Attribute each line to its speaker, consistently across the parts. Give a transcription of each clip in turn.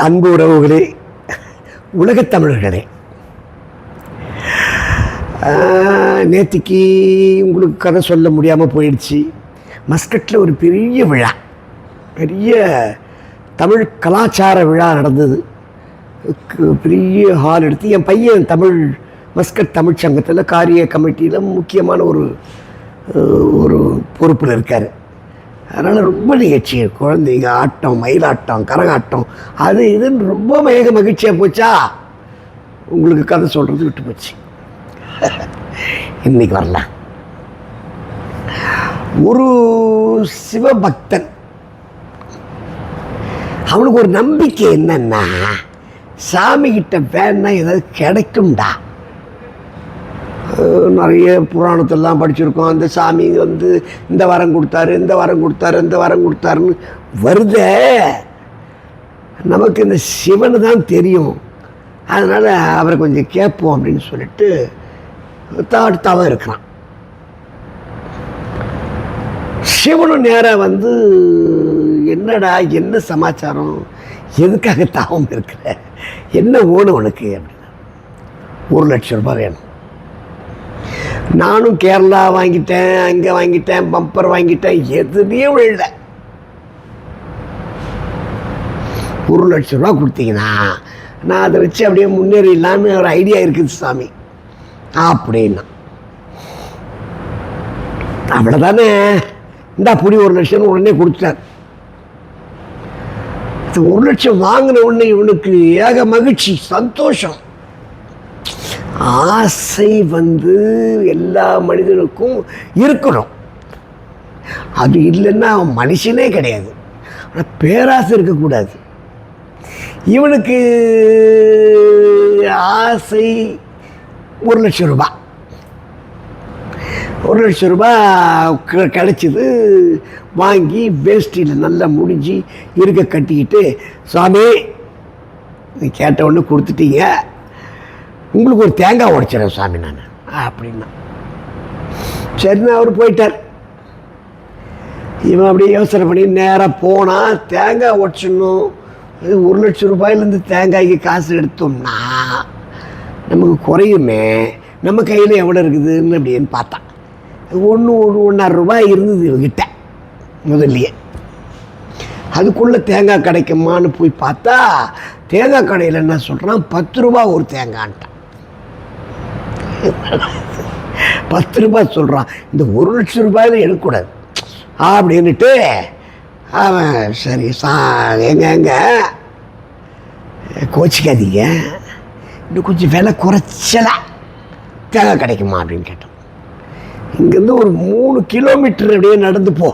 Speaker 1: அன்பு உறவுகளே உலகத் தமிழர்களே. நேற்றுக்கு உங்களுக்கு கதை சொல்ல முடியாமல் போயிடுச்சு. மஸ்கட்டில் ஒரு பெரிய விழா பெரிய தமிழ் கலாச்சார விழா நடந்தது. பெரிய ஹால் எடுத்து என் பையன் தமிழ் மஸ்கட் தமிழ் சங்கத்தில் காரிய கமிட்டியில் முக்கியமான ஒரு ஒரு பொறுப்பில் இருக்கார். அதனால் ரொம்ப நிகழ்ச்சி. குழந்தைங்க ஆட்டம் மயிலாட்டம் கரகாட்டம். அது இதுன்னு ரொம்ப மேக மகிழ்ச்சியாக போச்சா? உங்களுக்கு கதை சொல்கிறது விட்டு போச்சு. இன்னைக்கு வரலாம். ஒரு சிவபக்தன். அவனுக்கு ஒரு நம்பிக்கை என்னன்னா சாமி கிட்ட வேணா ஏதாவது கிடைக்கும்டா. நிறைய புராணத்தெல்லாம் படிச்சிருக்கோம். அந்த சாமி வந்து இந்த வரம் கொடுத்தாரு இந்த வரம் கொடுத்தாரு இந்த வரம் கொடுத்தாருன்னு வருதே நமக்கு இந்த சிவன் தான் தெரியும். அதனால் அவரை கொஞ்சம் கேட்போம் அப்படின்னு சொல்லிட்டு தாழ்த்தாவும் இருக்கிறான். சிவனும் நேராக வந்து என்னடா என்ன சமாச்சாரம்? எதுக்காக தாவம் இருக்கிற? என்ன ஓணும் உனக்கு அப்படின்னு ஒரு லட்சம் ரூபாய் வேணும். நானும் கேரளா வாங்கிட்டேன் அங்கே வாங்கிட்டேன் பம்பர் வாங்கிட்டேன் எதுவுமே விழல ஒரு லட்ச ரூபா கொடுத்தீங்கன்னா நான் அதை வச்சு அப்படியே முன்னேறிடலான்னு ஒரு ஐடியா இருக்குது சாமி. அப்படின்னா. அவ்வளோதானே இந்தா புடி ஒரு லட்சம் உடனே கொடுத்துட்டார். ஒரு லட்சம் வாங்கின உடனே இவனுக்கு ஏக மகிழ்ச்சி சந்தோஷம். ஆசை வந்து எல்லா மனிதனுக்கும் இருக்கணும். அது இல்லைன்னா அவன் மனுஷனே கிடையாது. ஆனால் பேராசை இருக்கக்கூடாது. இவனுக்கு ஆசை ஒரு லட்சம் ரூபாய் ஒரு லட்சம் ரூபாய் க- கிடைச்சிது வாங்கி வேஷ்டியில் நல்லா முடிஞ்சு இருக்க கட்டிக்கிட்டு சுவாமி நீ கேட்ட உடனே கொடுத்துட்டீங்க. உங்களுக்கு ஒரு தேங்காய் உடைச்சிடறேன் சாமி நான். அப்படின்னா. சரிண்ணா அவர் போயிட்டார். இவன் அப்படியே யோசனை பண்ணி நேராக போனால் தேங்காய் உடச்சிடணும். இது ஒரு லட்சம் ரூபாயிலேருந்து தேங்காய்க்கு காசு எடுத்தோம்னா நமக்கு குறையுமே. நம்ம கையில் எவ்வளோ இருக்குதுன்னு அப்படின்னு பார்த்தான். ஒன்று ஒரு ஒன்றரை ரூபாய் இருந்தது இவங்கிட்ட முதல்லையே. அதுக்குள்ளே தேங்காய் கிடைக்குமான்னு போய் பார்த்தா தேங்காய் கடையில் என்ன சொல்கிறான் பத்து ரூபா ஒரு தேங்கான்ட்டான். பத்து ரூபாய் சொல்கிறான் இந்த ஒரு லட்சம் ரூபாயில் எடுக்கக்கூடாது அப்படின்ட்டு அவன் சரி சா எங்க எங்க? கோச்சிக்காதீங்க. இன்னும் கொஞ்சம் விலை குறைச்சலா தேங்காய் கிடைக்குமா அப்படின்னு கேட்டான். இங்கேருந்து ஒரு மூணு கிலோமீட்டர் அப்படியே நடந்து போ.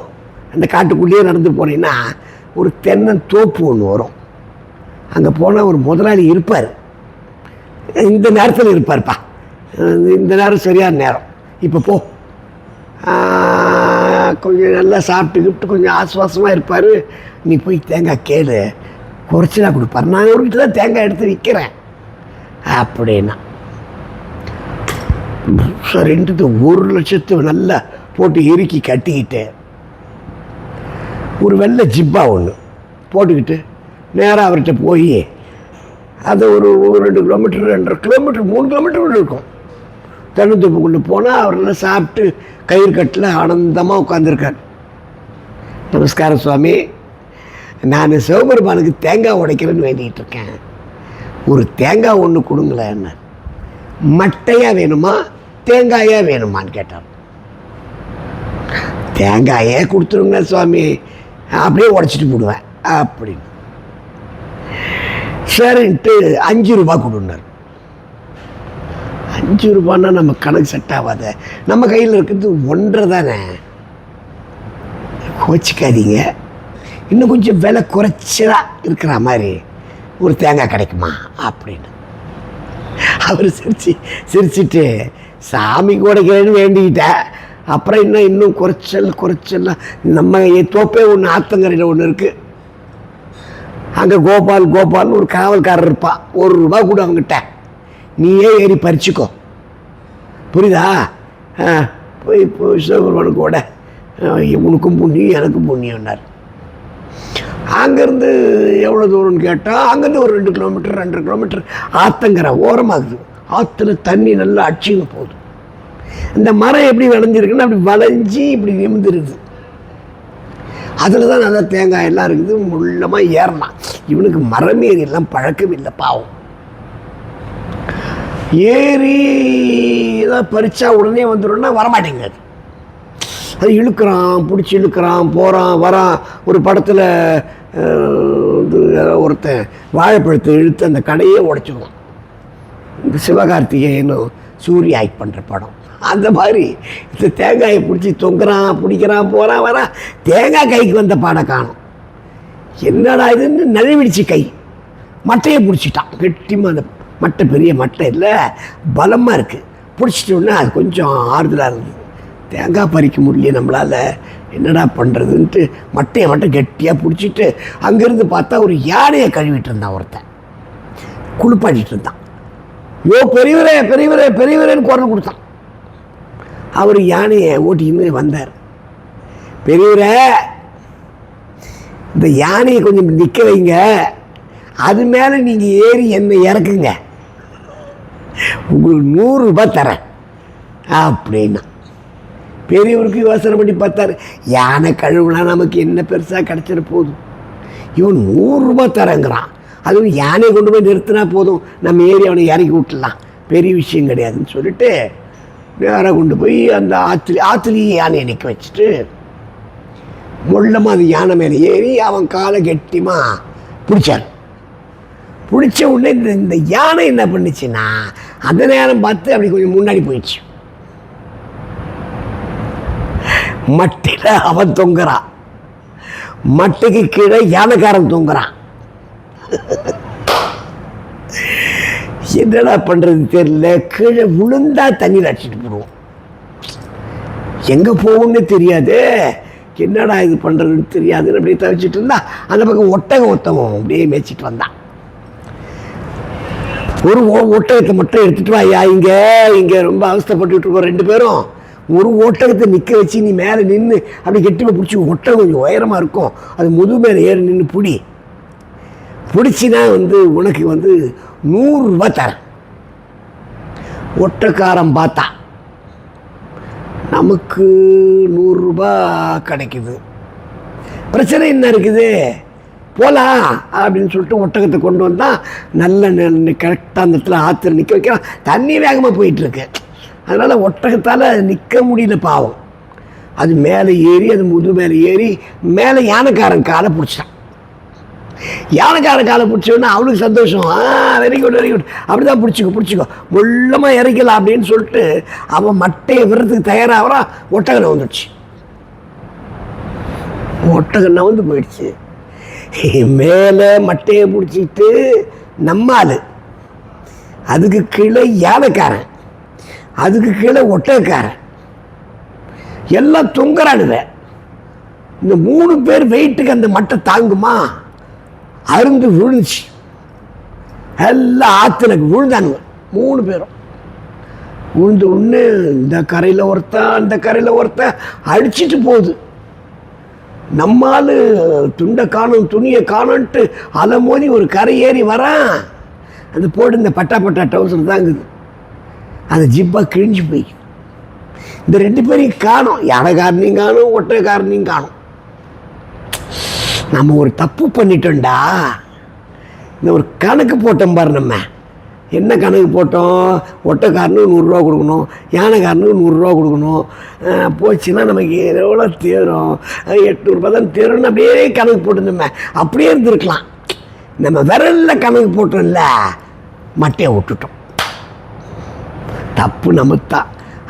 Speaker 1: அந்த காட்டுக்குள்ளேயே நடந்து போனீங்கன்னா ஒரு தென்னந்தோப்பு ஒன்று வரும். அங்கே போனால் ஒரு முதலாளி இருப்பார். இந்த நேரத்தில் இருப்பார்ப்பா. இந்த நேரம் சரியான நேரம். இப்போ போ. கொஞ்சம் நல்லா சாப்பிட்டுக்கிட்டு கொஞ்சம் ஆசுவாசமாக இருப்பார். நீ போய் தேங்காய் கேளு. குறைச்சலாக கொடுப்பார். நான் அவர்கிட்ட தான் தேங்காய் எடுத்து விற்கிறேன் அப்படின்னா. சரின்ட்டு ஒரு லட்சத்து நல்லா போட்டு இறுக்கி கட்டிக்கிட்டு ஒரு வெள்ளை ஜிப்பா ஒன்று போட்டுக்கிட்டு நேராக அவர்கிட்ட போய் அது ஒரு ஒரு ரெண்டு கிலோமீட்டர் ரெண்டரை கிலோமீட்டர் மூணு கிலோமீட்டர் இருக்கும். தென்னந்தோப்புக்குள்ளே போனால் அவர் நல்லா சாப்பிட்டு கயிறு கட்டில் ஆனந்தமாக உட்காந்துருக்கார் நமஸ்காரம் சுவாமி. நான் சிவபெருமானுக்கு தேங்காய் உடைக்கிறேன்னு வேண்டிகிட்டு இருக்கேன். ஒரு தேங்காய் ஒன்று கொடுங்களேன் மட்டையாக வேணுமா தேங்காயாக வேணுமான்னு கேட்டார். தேங்காயே கொடுத்துருங்க சுவாமி. அப்படியே உடைச்சிட்டு போடுவேன். அப்படின்னு. சரின்ட்டு அஞ்சு ரூபா கொடுன்னார். அஞ்சு ரூபான்னா நம்ம கணக்கு செட் ஆகாத. நம்ம கையில் இருக்கிறது ஒன்றரை தானே? கோச்சிக்காதீங்க. இன்னும் கொஞ்சம் விலை குறைச்சலா இருக்கிற மாதிரி ஒரு தேங்காய் கிடைக்குமா? அப்படின்னு. அவர் சிரிச்சு சிரிச்சிட்டு சாமி கூடைக்கிறேன்னு வேண்டிக்கிட்டேன் அப்புறம் இன்னும் இன்னும் குறைச்சல் குறைச்சல்லாம் நம்ம தோப்பே ஒன்று ஆத்தங்கரையில் ஒன்று இருக்குது அங்கே கோபால் கோபால்னு ஒரு காவல்காரர் இருப்பான் ஒரு ரூபா கூட அவங்ககிட்ட நீயே ஏறி பறிச்சுக்கோ. புரியுதா? ஆ, போய் போய் கூட உனக்கும் புண்ணியம் எனக்கும் புண்ணியம்னார். அங்கேருந்து எவ்வளோ தூரம்னு கேட்டால் அங்கேருந்து ஒரு ரெண்டு கிலோமீட்டர் ரெண்டு கிலோமீட்டர் ஆத்தங்கிற ஓரமாகுது. ஆற்றுல தண்ணி நல்லா அடிச்சுன்னு போகுது. இந்த மரம் எப்படி விளைஞ்சிருக்குன்னு அப்படி வளைஞ்சி இப்படி நிமிந்துருது. அதில் தான் நல்லா தேங்காய் எல்லாம் இருக்குது முள்ளமாக ஏறலாம். இவனுக்கு மரம் ஏறி எல்லாம் பழக்கம் இல்லை பாவம். ஏறி ஏதாவது பறித்தா உடனே வந்துடும்னா வரமாட்டேங்க அது. இழுக்கிறான் பிடிச்சி இழுக்கிறான் போகிறான் வரான். ஒரு படத்தில் இது ஒருத்தன் வாழைப்பழத்தை இழுத்து அந்த கடையே உடைச்சிடுவான் இந்த சிவகார்த்திகேயனும் சூரிய ஆக்ட் பண்ணுற படம். அந்த மாதிரி இந்த தேங்காயை பிடிச்சி தொங்குறான் பிடிக்கிறான் போகிறான் வரான். தேங்காய் கைக்கு வந்த பாடம் காணும். என்னடா இதுன்னு நழுவிடுச்சு கை. மட்டையை பிடிச்சிட்டான். கெட்டிமா அந்த மட்டை பெரிய மட்டை இல்லை பலமாக இருக்குது பிடிச்சிட்டோன்னா அது கொஞ்சம் ஆறுதலாக இருந்தது. தேங்காய் பறிக்க முடியல நம்மளால். என்னடா பண்ணுறதுன்ட்டு மட்டையை மட்டும் கெட்டியாக பிடிச்சிட்டு அங்கேருந்து பார்த்தா ஒரு யானையை கழுவிட்டு இருந்தான் ஒருத்தன். குளிப்பாட்டிட்டு இருந்தான். யோ பெரியவரே பெரியவரே பெரியவரேன்னு குரல் கொடுத்தான். அவர் யானையை ஓட்டிக்கின்னு வந்தார். பெரியவரே இந்த யானையை கொஞ்சம் நிற்க வைங்க. அது மேலே நீங்கள் ஏறி என்னை இறக்குங்க. உங்களுக்கு நூறுரூபா தரேன். அப்படின்னா. பெரியவருக்கு யோசனை பண்ணி பார்த்தாரு. யானை கழுவுனா நமக்கு என்ன பெருசாக கிடச்சிட போதும். இவன் நூறுரூபா தரேங்கிறான். அதுவும் யானையை கொண்டு போய் நிறுத்தினா போதும். நம்ம ஏறி அவனை இறக்கி விட்டுலாம் பெரிய விஷயம் கிடையாதுன்னு சொல்லிட்டு நேராக கொண்டு போய் அந்த ஆற்றுல ஆற்றுலேயே யானையை நிற்க வச்சுட்டு முள்ளமாக அந்த யானை மேலே ஏறி அவன் காலை கெட்டியமாக பிடிச்சார். பிடிச்ச உடனே இந்த இந்த யானை என்ன பண்ணுச்சுன்னா அந்த நேரம் பார்த்து அப்படி கொஞ்சம் முன்னாடி போயிடுச்சு. மட்டில் அவன் தொங்குறான். மட்டைக்கு கீழே யானைக்காரன் தொங்குறான். என்னடா பண்ணுறது தெரியல. கீழே விழுந்தா தண்ணியில் அடிச்சிட்டு போடுவோம். எங்கே போகும்னு தெரியாது. என்னடா இது பண்ணுறதுன்னு தெரியாதுன்னு அப்படியே தவிச்சிட்டு இருந்தா அந்த பக்கம் ஒட்டகம் ஒத்தவன் அப்படியே மேய்ச்சிட்டு வந்தான். ஒரு ஒ- ஒட்டகத்தை மட்டும் எடுத்துட்டு வா ஐயா இங்கே இங்கே ரொம்ப அவஸ்தைப்பட்டுட்டு இருக்கோம் ரெண்டு பேரும். ஒரு ஒட்டகத்தை நிற்க வச்சு நீ மேலே நின்று அப்படி கெட்டிமா பிடிச்சி ஒட்டகம் கொஞ்சம் உயரமாக இருக்கும். அது முது மேலே ஏறி நின்று பிடி. பிடிச்சினா வந்து உனக்கு வந்து நூறுரூபா தரேன். ஒட்டக்காரன் பார்த்தா நமக்கு நூறுரூபா கிடைக்குது. பிரச்சனை என்ன இருக்குது? போகலாம் அப்படின்னு சொல்லிட்டு ஒட்டகத்தை கொண்டு வந்தால் நல்ல கரெக்டாக அந்த இடத்துல ஆற்றுல நிற்க வைக்கிறான். தண்ணி வேகமாக போயிட்டுருக்கு. அதனால் ஒட்டகத்தால் நிற்க முடியல பாவம். அது மேலே ஏறி அது முது மேலே ஏறி மேலே யானைக்காரன் காலை பிடிச்சான். யானைக்காரன் காலை பிடிச்சோன்னா அவனுக்கு சந்தோஷம். ஆ வெரி குட் வெரி குட் அப்படி தான் பிடிச்சிக்கோ பிடிச்சிக்கோ. முள்ளமாக இறக்கலாம் அப்படின்னு சொல்லிட்டு அவன் மட்டையை விடுறதுக்கு தயாராகிறான் ஒட்டகனை வந்துடுச்சு ஒட்டகம் வந்து போயிடுச்சு. மேலே மட்டையை பிடிச்சிட்டு நம்மால் அதுக்கு கீழே யானைக்காரன் அதுக்கு கீழே ஒட்டகக்காரன். எல்லாம் தொங்குறானுங்க. இந்த மூணு பேர் வெயிட்டுக்கு அந்த மட்டை தாங்குமா? அருந்து விழுந்துச்சு. எல்லாம் ஆற்றுல விழுந்தானுங்க. மூணு பேரும். விழுந்த உடனே இந்த கரையில் ஒருத்தன் அந்த கரையில் ஒருத்தன் அடிச்சிட்டு போகுது. நம்மால் துண்டை காணும் துணியை காணும்ன்ட்டு அலை மோதி ஒரு கரை ஏறி வரான் அது போட்டு இந்த பட்டா பட்டா டவுசர் தாங்குது. அந்த ஜிப்பாக கிழிஞ்சு போய் இந்த ரெண்டு பேரையும் காணும். யானைக்காரனையும் காணும் ஒட்டைக்காரனையும் காணும். நம்ம ஒரு தப்பு பண்ணிட்டோம்டா. இந்த ஒரு கணக்கு போட்டோம் பாரு நம்ம. என்ன கணக்கு போட்டோம்? ஒட்டைக்காரனுக்கு நூறுரூவா கொடுக்கணும் யானைக்காரனுக்கு நூறுரூவா கொடுக்கணும். போச்சுன்னா நமக்கு எவ்வளோ தேரும்? எட்நூறுபா தான் தேரும்னு அப்படியே கணக்கு போட்டுருந்தோமே. அப்படியே இருந்திருக்கலாம். நம்ம விரலில் கணக்கு போட்டோம்ல மட்டையை விட்டுட்டோம். தப்பு நமத்தான்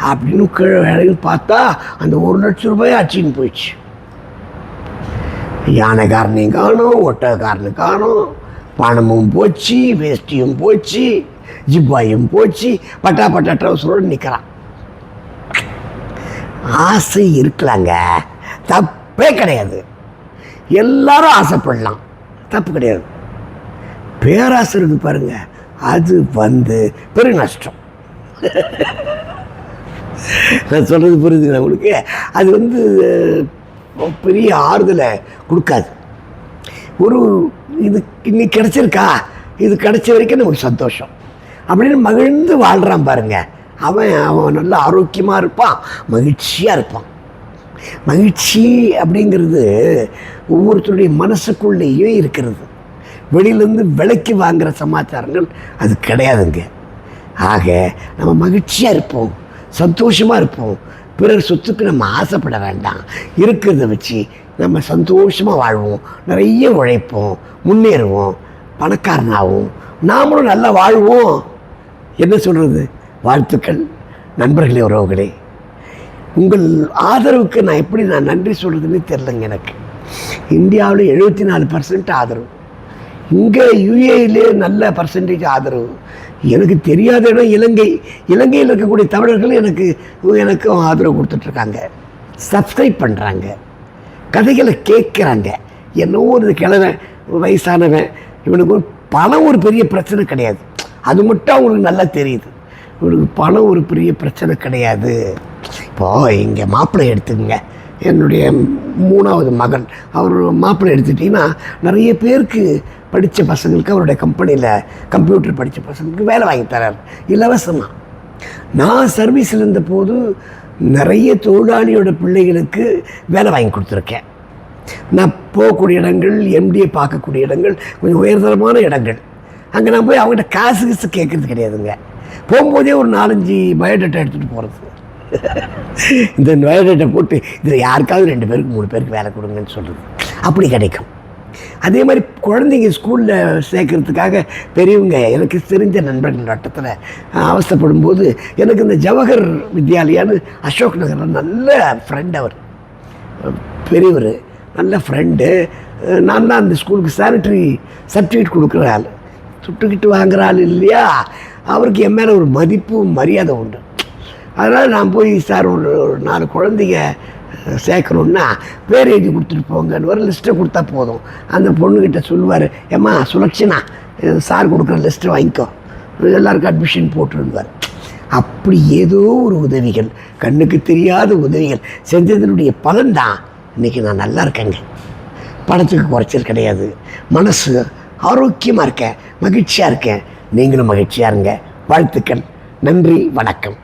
Speaker 1: அப்படின்னு கீழே வேலையில் பார்த்தா அந்த ஒரு லட்சம் ரூபாய் அச்சின்னு போயிடுச்சு. யானைக்காரனையும் காணும் ஒட்டகக்காரனையும் காணும். பணமும் போச்சு வேஷ்டியும் போச்சு ஜிப்பாயும் போச்சு பட்டா பட்டா ட்ரௌசரோடு நிற்கிறான் ஆசை இருக்கலாங்க. தப்பே கிடையாது. எல்லாரும் ஆசைப்படலாம். தப்பு கிடையாது. பேராசை இருக்குது பாருங்க. அது வந்து பெரு நஷ்டம். நான் சொல்கிறது புரியுதுங்களா உங்களுக்கு. அது வந்து பெரிய ஆறுதலை கொடுக்காது. ஒரு இது இன்னைக்கு கிடச்சிருக்கா? இது கிடச்ச வரைக்கும் நமக்கு சந்தோஷம். அப்படின்னு மகிழ்ந்து வாழ்கிறான் பாருங்க. அவன் அவன் நல்ல ஆரோக்கியமாக இருப்பான் மகிழ்ச்சியாக இருப்பான். மகிழ்ச்சி அப்படிங்கிறது ஒவ்வொருத்தருடைய மனசுக்குள்ளேயும் இருக்கிறது. வெளியிலேருந்து விலைக்கு வாங்குகிற சமாச்சாரங்கள் அது கிடையாதுங்க. ஆக நம்ம மகிழ்ச்சியாக இருப்போம் சந்தோஷமாக இருப்போம். பிறர் சொத்துக்கு நம்ம ஆசைப்பட வேண்டாம். இருக்கிறத வச்சு நம்ம சந்தோஷமாக வாழ்வோம். நிறைய உழைப்போம் முன்னேறுவோம் பணக்காரனாகவும் நாமளும் நல்லா வாழ்வோம். என்ன சொல்கிறது வாழ்த்துக்கள் நண்பர்களே உறவுகளே. உங்கள் ஆதரவுக்கு நான் எப்படி நான் நன்றி சொல்கிறதுன்னு தெரிலங்க எனக்கு. இந்தியாவில் எழுபத்தி நாலு பர்சன்ட் ஆதரவு. இங்கே யுஏயிலே நல்ல பர்சன்டேஜ் ஆதரவு. எனக்கு தெரியாத இடம் இலங்கை. இலங்கையில் இருக்கக்கூடிய தமிழர்கள் எனக்கு எனக்கும் ஆதரவு கொடுத்துட்ருக்காங்க சப்ஸ்கிரைப் பண்ணுறாங்க கதைகளை கேட்குறாங்க. என்னவோ ஒரு கிழவன் வயசானவன் இவனுக்கு ஒரு பணம் ஒரு பெரிய பிரச்சனை கிடையாது. அது மட்டும் அவங்களுக்கு நல்லா தெரியுது. இவனுக்கு பணம் ஒரு பெரிய பிரச்சனை கிடையாது. இப்போது இங்கே மாப்பிள்ளை எடுத்துக்கங்க. என்னுடைய மூணாவது மகன். அவர் மாப்பிள்ளை எடுத்துட்டிங்கன்னா நிறைய பேருக்கு படித்த பசங்களுக்கு அவருடைய கம்பெனியில் கம்ப்யூட்டர் படித்த பசங்களுக்கு வேலை வாங்கி தரார். இலவசமாக நான் சர்வீஸில் இருந்தபோது நிறைய தொழிலாளியோட பிள்ளைகளுக்கு வேலை வாங்கி கொடுத்துருக்கேன். நான் போகக்கூடிய இடங்கள் எம்டியை பார்க்கக்கூடிய இடங்கள் கொஞ்சம் உயர்தரமான இடங்கள். அங்கே நான் போய் அவங்ககிட்ட காசு கிசு கேட்குறது கிடையாதுங்க. போகும்போதே ஒரு நாலஞ்சு பயோடேட்டா எடுத்துகிட்டு போகிறது இந்த பயோடேட்டா போட்டு இதில் யாருக்காவது ரெண்டு பேருக்கு மூணு பேருக்கு வேலை கொடுங்கன்னு சொல்கிறது அப்படி கிடைக்கும். அதே மாதிரி குழந்தைங்க ஸ்கூலில் சேர்க்கறதுக்காக பெரியவங்க எனக்கு தெரிஞ்ச நண்பர்கள் வட்டத்தில் அவஸ்தைப்படும் போது எனக்கு இந்த ஜவஹர் வித்யாலயான்னு அசோக் நகரில் நல்ல ஃப்ரெண்ட் அவர். பெரியவர் நல்ல ஃப்ரெண்டு நான் தான் அந்த ஸ்கூலுக்கு சானிட்டரி சர்டிஃபிகேட் கொடுக்குற ஆள். சுட்டுக்கிட்டு வாங்குற ஆள் இல்லையா? அவருக்கு என் மேலே ஒரு மதிப்பு மரியாதை உண்டு. அதனால் நான் போய் சார் ஒரு நாலு குழந்தைங்க சேர்க்கணுன்னா பேர் எழுதி கொடுத்துட்டு போங்கன்னு ஒரு லிஸ்ட்டை கொடுத்தா போதும். அந்த பொண்ணுக்கிட்ட சொல்லுவார் ஏம்மா சுலட்சணா சார் கொடுக்குற லிஸ்ட்டை வாங்கிக்கோ. எல்லாருக்கும் அட்மிஷன் போட்டுருந்தார் அப்படி ஏதோ ஒரு உதவிகள் கண்ணுக்கு தெரியாத உதவிகள் செஞ்சதனுடைய பலன்தான் இன்றைக்கி நான் நல்லா இருக்கேங்க. பணத்துக்கு குறைச்சல் கிடையாது. மனசு ஆரோக்கியமாக இருக்கேன் மகிழ்ச்சியாக இருக்கேன். நீங்களும் மகிழ்ச்சியாக இருங்க. வாழ்த்துக்கள். நன்றி வணக்கம்.